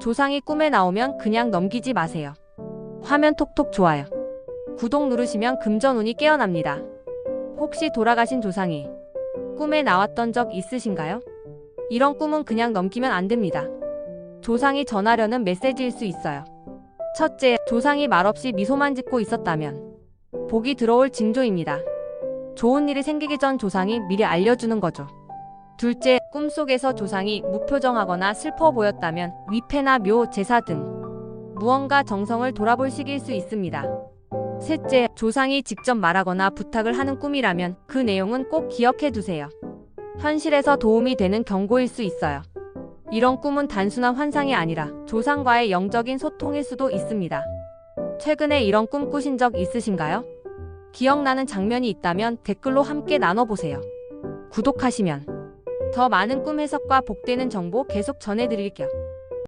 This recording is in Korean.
조상이 꿈에 나오면 그냥 넘기지 마세요. 화면 톡톡 좋아요. 구독 누르시면 금전운이 깨어납니다. 혹시 돌아가신 조상이 꿈에 나왔던 적 있으신가요? 이런 꿈은 그냥 넘기면 안 됩니다. 조상이 전하려는 메시지일 수 있어요. 첫째, 조상이 말없이 미소만 짓고 있었다면 복이 들어올 징조입니다. 좋은 일이 생기기 전 조상이 미리 알려주는 거죠. 둘째, 꿈속에서 조상이 무표정하거나 슬퍼 보였다면 위패나 묘, 제사 등 무언가 정성을 돌아볼 시기일 수 있습니다. 셋째, 조상이 직접 말하거나 부탁을 하는 꿈이라면 그 내용은 꼭 기억해 두세요. 현실에서 도움이 되는 경고일 수 있어요. 이런 꿈은 단순한 환상이 아니라 조상과의 영적인 소통일 수도 있습니다. 최근에 이런 꿈 꾸신 적 있으신가요? 기억나는 장면이 있다면 댓글로 함께 나눠보세요. 구독하시면 더 많은 꿈 해석과 복되는 정보 계속 전해드릴게요.